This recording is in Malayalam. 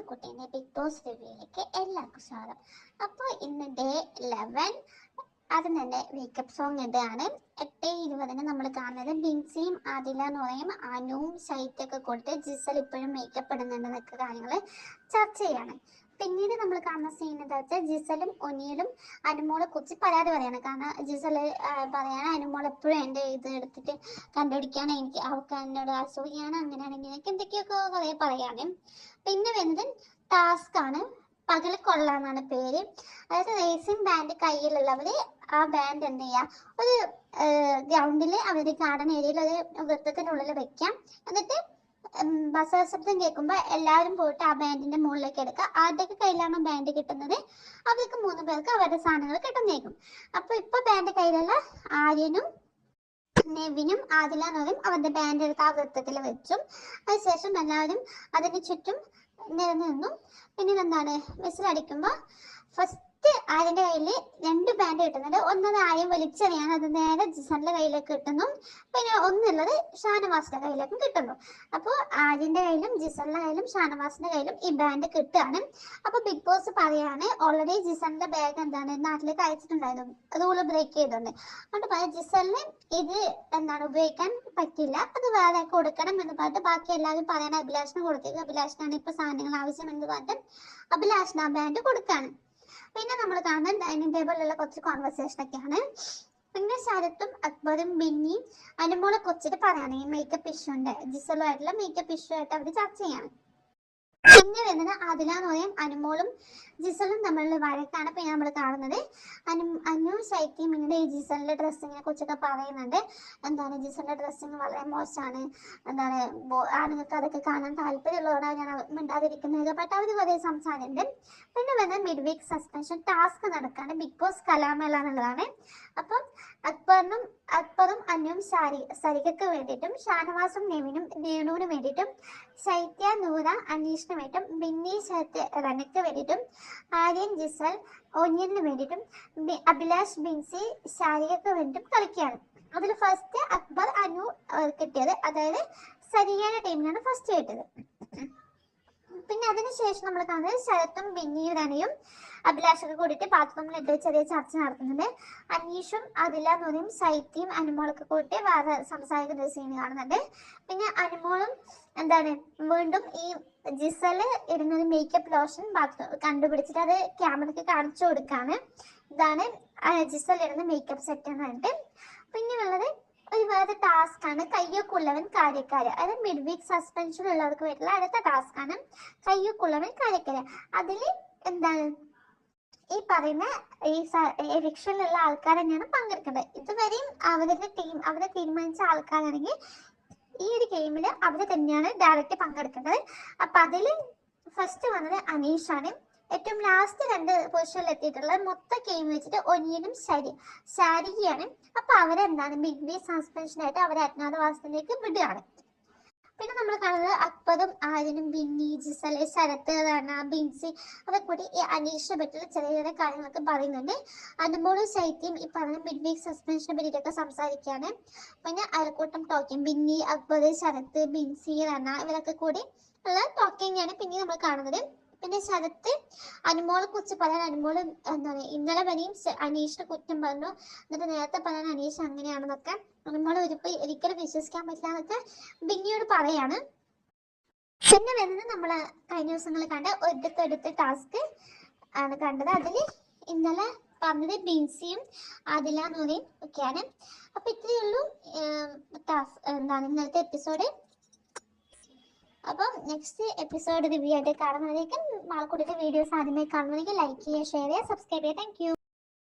ആലക്കുട്ടീന്റെ ബിഗ് ബോസ് റിവ്യൂയിലേക്ക് എല്ലാവർക്കും സ്വാഗതം. അപ്പോൾ ഇന്ന് ഡേ ലെവൻ ആദ്യം തന്നെ വേക്കപ്പ് സോങ് ഇതാണ്. എട്ട് ഇരുപതിന് നമ്മൾ കാണുന്നത് ബിൻസിയും ആദില എന്ന് പറയും അനുവും ഒക്കെ കൊടുത്ത് ജിസൽ ഇപ്പോഴും മേക്കപ്പ് ഇടുന്നുണ്ടെന്നൊക്കെ കാര്യങ്ങൾ ചർച്ച ചെയ്യാണ്. പിന്നീട് നമ്മൾ കാണുന്ന സീൻ എന്താ വെച്ചാൽ ജിസലും ഒനിയലും അനുമോളെ കുറിച്ച് പരാതി പറയാണ്. കാരണം ജിസൽ പറയാണ് അനുമോൾ എപ്പോഴും എന്റെ ഇത് എടുത്തിട്ട് കണ്ടുപിടിക്കാണ് എനിക്ക് അവൾക്ക് എന്നോട് അസൂയാണ് അങ്ങനെയാണ് ഇങ്ങനെയൊക്കെ എന്തൊക്കെയൊക്കെ കുറേ പറയാണ് പിന്നെ വരുന്നത് ടാസ്ക് ആണ്. പകൽ കൊള്ളാന്നാണ് പേര്. അതായത് റേസിംഗ് ബാൻഡ് കയ്യിലുള്ളവര് ആ ബാൻഡ് എന്ത് ചെയ്യാം? ഒരു ഗ്രൗണ്ടിൽ അവർ ഗാർഡൻ ഏരിയയിൽ ഒരു വൃത്തത്തിനുള്ളിൽ വെക്കാം. എന്നിട്ട് ബസ് ശബ്ദം കേൾക്കുമ്പോൾ എല്ലാവരും പോയിട്ട് ആ ബാൻഡിന്റെ മുകളിലേക്ക് എടുക്കുക. ആരുടെയൊക്കെ കയ്യിലാണ് ബാൻഡ് കിട്ടുന്നത്? അവർക്ക് മൂന്ന് പേർക്ക് അവരുടെ സാധനങ്ങൾ കിട്ടുന്നേക്കും. അപ്പൊ ഇപ്പൊ ബാൻഡ് കയ്യിലുള്ള ആര്യനും നെവിനും ആദിലാനോരും അവരുടെ ബാൻഡ് എടുത്ത് ആ വൃത്തത്തിൽ വെച്ചും. അതിനുശേഷം എല്ലാവരും അതിന് ചുറ്റും നിരന്നു നിന്നും. പിന്നീട് എന്താണ് വിസിലടിക്കുമ്പോൾ ഫസ്റ്റ് ആര്യന്റെ കയ്യിൽ രണ്ട് ബാൻഡ് കിട്ടുന്നുണ്ട്. ഒന്നത് ആര്യം വലിച്ചെറിയാണ്. അത് നേരെ ജിസന്റെ കയ്യിലേക്ക് കിട്ടുന്നു. പിന്നെ ഒന്നുള്ളത് ഷാനവാസിന്റെ കയ്യിലേക്കും കിട്ടുന്നു. അപ്പോൾ ആര്യന്റെ കയ്യിലും ജിസന്റെ കയ്യിലും ഷാനവാസിന്റെ കയ്യിലും ഈ ബാൻഡ് കിട്ടുകയാണ്. അപ്പൊ ബിഗ് ബോസ് പറയാണ് ഓൾറെഡി ജിസന്റെ ബാഗ് എന്താണ്? നാട്ടിലേക്ക് അയച്ചിട്ടുണ്ടായിരുന്നു. റൂൾ ബ്രേക്ക് ചെയ്തോണ്ട്. അതുകൊണ്ട് പറയാം ജിസലിന് ഇത് എന്താണ്? ഉപയോഗിക്കാൻ പറ്റില്ല അത് വേറെ കൊടുക്കണം എന്ന് പറഞ്ഞിട്ട് ബാക്കി എല്ലാവരും പറയാൻ അഭിലാഷിന് കൊടുത്തേക്ക്. അഭിലാഷിനാണ് ഇപ്പൊ സാധനങ്ങൾ ആവശ്യം എന്ന് പറഞ്ഞിട്ട് അഭിലാഷിന് ആ ബാൻഡ് കൊടുക്കാണ്. പിന്നെ നമ്മൾ കാണുന്നത് ഡൈനിങ് ടേബിളിലുള്ള കുറച്ച് കോൺവെർസേഷൻ ഒക്കെയാണ്. പിന്നെ ശരത്തും അക്ബറും ബിന്നിയും അനുമോളെ കുറിച്ചിട്ട് പറയാണ് ഈ മേക്കപ്പ് ഇഷ്യൂണ്ട് ജിസലുമായിട്ടുള്ള മേക്കപ്പ് ഇഷ്യൂ ആയിട്ട് അവർ ചർച്ച ചെയ്യാണ്. പിന്നെ വരുന്നത് ആദില എന്ന് അനുമോളും ജിസലും തമ്മിലുള്ള വഴക്കാണ് പിന്നെ നമ്മൾ കാണുന്നത്. അനു അനു ശൈത്യം പിന്നീട് ഈ ജിസലിന്റെ ഡ്രസ്സിങ്ങിനെ കുറിച്ചൊക്കെ പറയുന്നുണ്ട്. എന്താണ് ജിസലിന്റെ ഡ്രസ്സിങ് വളരെ മോശമാണ്? എന്താണ് ആണുങ്ങൾക്ക് അതൊക്കെ കാണാൻ താല്പര്യമുള്ളവരാണ് ഞാൻ മിണ്ടാതിരിക്കുന്നത് ബട്ട് അവർ കുറേ സംസാരമുണ്ട് പിന്നെ വരുന്നത് മിഡ് വീക്ക് സസ്പെൻഷൻ ടാസ്ക് നടക്കാണ്. ബിഗ് ബോസ് കലാമേള എന്നുള്ളതാണ്. അപ്പം അക്ബറിനും അക്ബറും അനുവും സാരി സരികക്ക് വേണ്ടിയിട്ടും ഷാനവാസും നെവിനും വേണുവിനും വേണ്ടിയിട്ടും ശൈത്യ നൂറ അനീഷിന് വേണ്ടിയിട്ടും ബിന്നി റനക്ക് വേണ്ടിയിട്ടും ആര്യൻ ജിസൽ ഒന്നിന് വേണ്ടിയിട്ടും അഭിലാഷ് ബിൻസി ശാരികക്ക് വേണ്ടിയിട്ടും കളിക്കുകയാണ്. അതിൽ ഫസ്റ്റ് അക്ബർ അനു കിട്ടിയത്. അതായത് സരിയായ ടീമിനാണ് ഫസ്റ്റ് കിട്ടിയത്. പിന്നെ അതിനുശേഷം നമ്മൾ കാണുന്നത് ശരത്തും ബിന്നിയും രണയും അഭിലാഷൊക്കെ കൂടിയിട്ട് ബാത്റൂമിൽ ഇട്ട് ചെറിയ ചർച്ച നടത്തുന്നുണ്ട്. അനീഷും അതില നൂറും ശൈത്യം അനുമോളൊക്കെ കൂട്ടി വേറെ സംസാരിക്കുന്ന ഒരു സീൻ കാണുന്നുണ്ട്. പിന്നെ അനുമോളും എന്താണ് വീണ്ടും ഈ ജിസൽ ഇടുന്നൊരു മേക്കപ്പ് ലോഷൻ ബാത്റൂം കണ്ടുപിടിച്ചിട്ട് അത് ക്യാമറയ്ക്ക് കാണിച്ചു കൊടുക്കാണ്. ഇതാണ് ജിസൽ ഇടുന്ന മേക്കപ്പ് സെറ്റ് എന്ന് പറഞ്ഞിട്ട്. പിന്നെ ഉള്ളത് ഒരു വേറെ ടാസ്ക് ആണ്. കയ്യൊക്കുള്ളവൻ കാര്യക്കാര്. അതായത് മിഡ് വീക്ക് സസ്പെൻഷൻ ഉള്ളവർക്ക് വരുന്ന അടുത്ത ടാസ്ക് ആണ് കയ്യൊക്കുള്ളവൻ കാര്യക്കാര്. അതിൽ എന്താണ്? ഈ പറയുന്ന ഈ എവിക്ഷനിലുള്ള ആൾക്കാർ തന്നെയാണ് പങ്കെടുക്കേണ്ടത്. ഇതുവരെയും അവരുടെ ടീം അവരെ തീരുമാനിച്ച ആൾക്കാരാണെങ്കിൽ ഈ ഒരു ഗെയിമിൽ അവർ തന്നെയാണ് ഡയറക്റ്റ് പങ്കെടുക്കേണ്ടത്. അപ്പൊ അതിൽ ഫസ്റ്റ് വന്നത് അനീഷാണ്. ഏറ്റവും ലാസ്റ്റ് രണ്ട് പൊസിഷനിൽ എത്തിയിട്ടുള്ള മൊത്തം ഗെയിം വെച്ചിട്ട് ഒനിയനും ശരി ശാരികയാണ്. അപ്പൊ അവരെന്താണ്? മിഡ് വേ സസ്പെൻഷൻ ആയിട്ട് അവരെ അജ്ഞാതവാസത്തിലേക്ക് വിടുകയാണ്. പിന്നെ നമ്മൾ കാണുന്നത് അക്ബറും ആര്യനും ബിന്നി ജിസൽ ശരത്ത് രണ ബിൻസി അവർ കൂടി ഈ അനീഷിനെ പറ്റിയുള്ള ചെറിയ ചെറിയ കാര്യങ്ങളൊക്കെ പറയുന്നുണ്ട്. അതുപോലെ ശൈത്യം ഈ പറഞ്ഞ മിഡ് വീക്ക് സസ്പെൻഷനെ പറ്റിയിട്ടൊക്കെ സംസാരിക്കുകയാണ്. പിന്നെ അയൽക്കൂട്ടം ടോക്കിംഗ് ബിന്നി അക്ബർ ശരത്ത് ബിൻസി രണ ഇവരൊക്കെ കൂടി ഉള്ള ടോക്കിംഗ് ആണ് പിന്നെ നമ്മൾ കാണുന്നത്. പിന്നെ ശരത്ത് അനുമോളെ കുറിച്ച് പറയാൻ അനുമോൾ എന്താണ് ഇന്നലെ വരെയും അനീഷിനെ കുറ്റം പറഞ്ഞു. എന്നിട്ട് നേരത്തെ പറയാൻ അനീഷ് അങ്ങനെയാണെന്നൊക്കെ. അനുമോളെ ഒരു ഒരിക്കലും വിശ്വസിക്കാൻ പറ്റില്ല എന്നൊക്കെ ബിന്നിയോട് പറയാണ്. പിന്നെ വരുന്നത് നമ്മൾ കഴിഞ്ഞ ദിവസങ്ങളിൽ കണ്ട ഒരിടത്തെടുത്ത് ടാസ്ക് ആണ് കണ്ടത്. അതിൽ ഇന്നലെ പറഞ്ഞത് ബിൻസിയും ആദില നൂറയും ഒക്കെയാണ്. അപ്പൊ ഇത്രയേ ഉള്ളൂ എന്താണ് ഇന്നലത്തെ എപ്പിസോഡ്. നെക്സ്റ്റ് എപ്പിസോഡ് റിവ്യൂ ആയിട്ട് കാണുന്നതിലേക്കും മാളക്കുട്ടിയുടെ വീഡിയോസ് ആദ്യമായി കാണുന്നതിലേക്ക് ലൈക്ക് ചെയ്യുക ഷെയർ ചെയ്യുക സബ്സ്ക്രൈബ് ചെയ്യുക. താങ്ക്